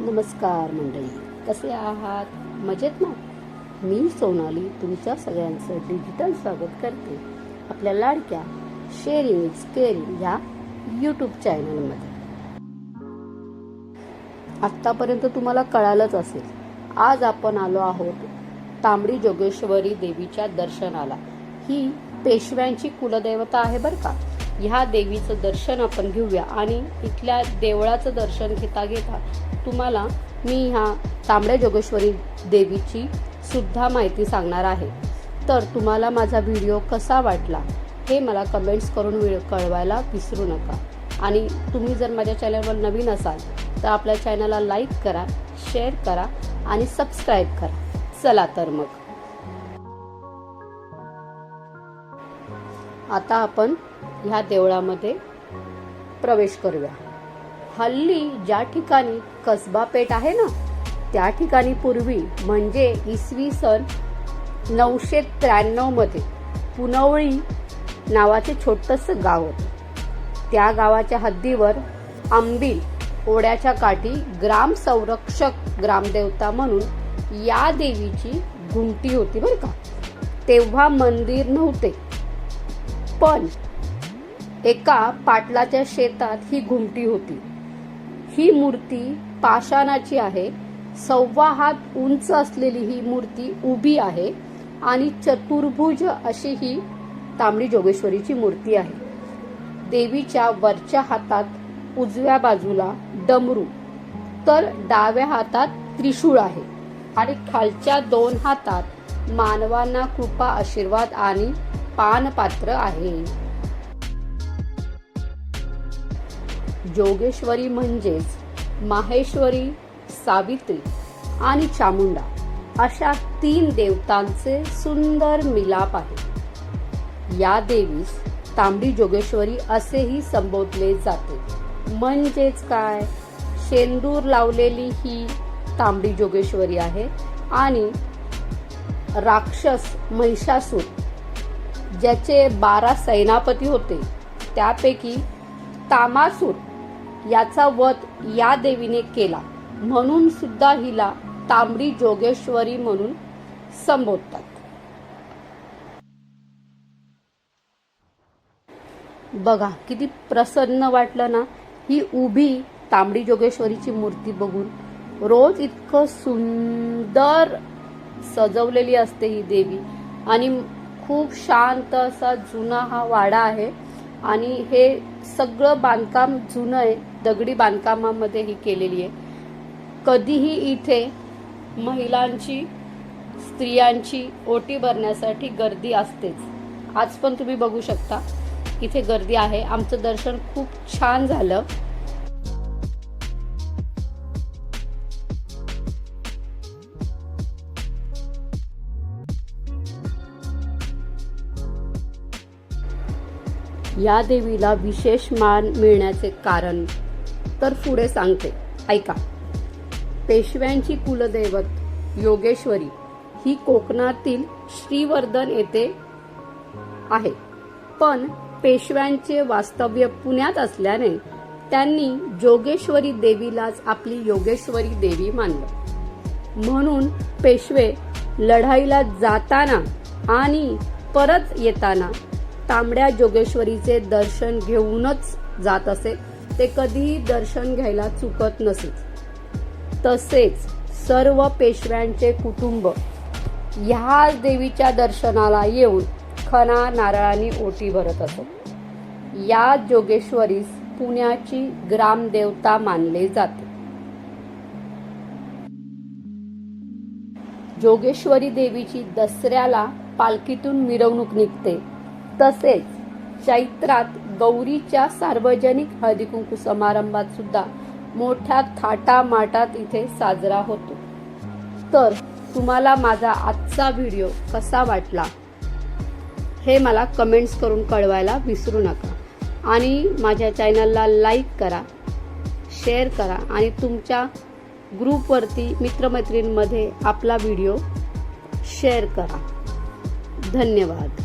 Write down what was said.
नमस्कार मंडळी कसे आहात? मजेत ना? मी सोनाली तुमच्या सगळ्यांचं डिजिटल स्वागत करते आपल्या लाडक्या शेअरिंग इज केअरिंग या यूट्यूब चॅनलमध्ये आत्तापर्यंत तुम्हाला कळालंच असेल आज आपण आलो आहोत तांबडी जोगेश्वरी देवीच्या दर्शनाला. ही पेशव्यांची कुलदैवता आहे बरं का? ह्या देवीचं दर्शन आपण घेऊया. आणि इथल्या देवळाचं दर्शन घेता घेता तुम्हाला मी ह्या तांबड्या जोगेश्वरी देवीची सुद्धा माहिती सांगणार आहे. तर तुम्हाला माझा व्हिडिओ कसा वाटला हे मला कमेंट्स करून वि कळवायला विसरू नका. आणि तुम्ही जर माझ्या चॅनलवर नवीन असाल तर आपल्या चॅनलला लाईक करा शेअर करा आणि सबस्क्राईब करा. चला तर मग. आता आपण ह्या देवळामध्ये प्रवेश करूया. हल्ली ज्या ठिकाणी कसबा पेठ आहे ना त्या ठिकाणी पूर्वी म्हणजे इसवी सन नऊशे त्र्याण्णवमध्ये पुनवळी नावाचे छोटंसं गाव होतं. त्या गावाच्या हद्दीवर आंबील ओढ्याच्या काठी ग्राम संरक्षक ग्रामदेवता म्हणून या देवीची घुमटी होती बरं का. तेव्हा मंदिर नव्हते. पण एका पाटलाच्या शेतात ही घुमटी होती. ही मूर्ती पाषाणाची आहे. सव्वा हात उंच असलेली ही मूर्ती उभी आहे आणि चतुर्भुज अशी ही तांबडी जोगेश्वरीची मूर्ती आहे. देवीच्या वरच्या हातात उजव्या बाजूला डमरू तर डाव्या हातात त्रिशूळ आहे आणि खालच्या दोन हातात मानवांना कृपा आशीर्वाद आणि पानपात्र आहे. जोगेश्वरी म्हणजेच माहेश्वरी सावित्री आणि चामुंडा अशा तीन देवतांचे सुंदर मिलाप आहे. या देवीस तांबडी जोगेश्वरी असेही संबोधले जाते. म्हणजेच काय? शेंदूर लावलेली ही तांबडी जोगेश्वरी आहे आणि राक्षस महिषासूर ज्याचे बारा सेनापती होते. त्यापैकी तामासूर याचा वध या देवीने केला. म्हणून सुद्धा हिला तांबडी जोगेश्वरी म्हणून संबोधतात. बघा किती प्रसन्न वाटलं ना? ही उभी तांबडी जोगेश्वरीची मूर्ती बघून. रोज इतकं सुंदर सजवलेली असते ही देवी. आणि खूप शांत असा जुना हा वाडा आहे. आणि हे सगळं बांधकाम जुनं आहे. दगडी बांधकामामध्ये ही केलेली आहे. कधीही इथे महिलांची स्त्रियांची ओटी भरण्यासाठी गर्दी असतेच. आज पण तुम्ही बघू शकता. इथे गर्दी आहे. आमचं दर्शन खूप छान झालं. या देवीला विशेष मान मिळण्याचे कारण. तर पुढे सांगते. ऐका. पेशव्यांची कुलदैवत योगेश्वरी ही कोकणातील श्रीवर्धन येथे आहे. पण पेशव्यांचे वास्तव्य पुण्यात असल्याने त्यांनी जोगेश्वरी देवीलाच आपली योगेश्वरी देवी मानलं. म्हणून पेशवे लढाईला जाताना आणि परत येताना तांबड्या जोगेश्वरीचे दर्शन घेऊनच जात असे. ते कधीही दर्शन घ्यायला चुकत नसेच तसेच सर्व पेशव्यांचे कुटुंब ह्या देवीच्या दर्शनाला येऊन खना नारळाने ओटी भरत असत. या जोगेश्वरीस पुण्याची ग्रामदेवता मानले जाते. जोगेश्वरी देवीची दसऱ्याला पालखीतून मिरवणूक निघते. तसेच चैत्रात गौरीच्या सार्वजनिक हळदीकुंकू समारंभात सुद्धा मोठ्या थाटामाटात इथे साजरा होतो. तर तुम्हाला माझा आजचा व्हिडिओ कसा वाटला? हे मला कमेंट्स करून कळवायला विसरू नका. आणि माझ्या चॅनलला लाईक करा शेअर करा आणि तुमच्या ग्रुपवरती मित्रमैत्रींमध्ये आपला व्हिडिओ शेअर करा. धन्यवाद.